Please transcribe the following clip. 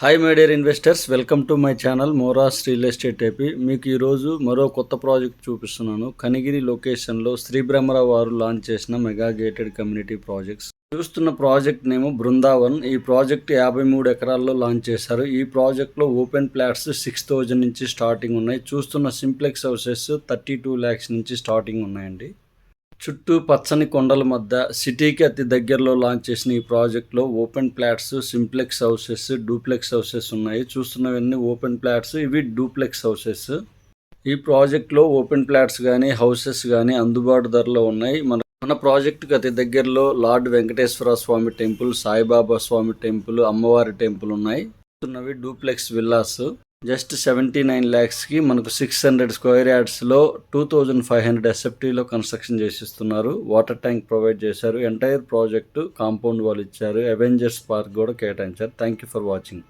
Hi my dear investors welcome to my channel Moras real estate AP మీకు ఈరోజు మరో కొత్త ప్రాజెక్ట్ చూపిస్తున్నాను. కనిగిరి లొకేషన్లో శ్రీ బ్రహ్మర వారు లాంచ్ చేసిన మెగా గేటెడ్ కమ్యూనిటీ ప్రాజెక్ట్స్ చూస్తున్న ప్రాజెక్ట్ నేమ్ బృందావన్. ఈ ప్రాజెక్ట్ యాభై మూడు ఎకరాల్లో లాంచ్ చేశారు. ఈ ప్రాజెక్ట్లో ఓపెన్ ప్లాట్స్ సిక్స్ థౌజండ్ నుంచి స్టార్టింగ్ ఉన్నాయి. చూస్తున్న simplex houses thirty two lakhs నుంచి స్టార్టింగ్ ఉన్నాయండి. చుట్టూ పచ్చని కొండల మధ్య సిటీకి అతి దగ్గరలో లాంచ్ చేసిన ఈ ప్రాజెక్ట్లో open plots simplex houses duplex houses ఉన్నాయి. చూస్తున్నవన్నీ ఓపెన్ ప్లాట్స్ ఇవి డూప్లెక్స్ హౌసెస్ ఈ ప్రాజెక్ట్లో ఓపెన్ ప్లాట్స్ కానీ హౌసెస్ కానీ అందుబాటు ధరలో ఉన్నాయి. మన మన ప్రాజెక్టుకి అతి దగ్గరలో lord Venkateswara Swamy temple Saibaba Swamy temple అమ్మవారి టెంపుల్ ఉన్నాయి. చూస్తున్నవి duplex villas just seventy nine ల్యాక్స్కి మనకు సిక్స్ హండ్రెడ్ స్క్వేర్ యార్డ్స్లో టూ థౌజండ్ ఫైవ్ హండ్రెడ్ ఎస్ఎఫ్టీలో కన్స్ట్రక్షన్ చేసిస్తున్నారు. వాటర్ ట్యాంక్ ప్రొవైడ్ చేశారు. ఎంటైర్ ప్రాజెక్టు కాంపౌండ్ వాళ్ళు ఇచ్చారు. అవెంజర్స్ పార్క్ కూడా కేటాయించారు. Thank you for watching.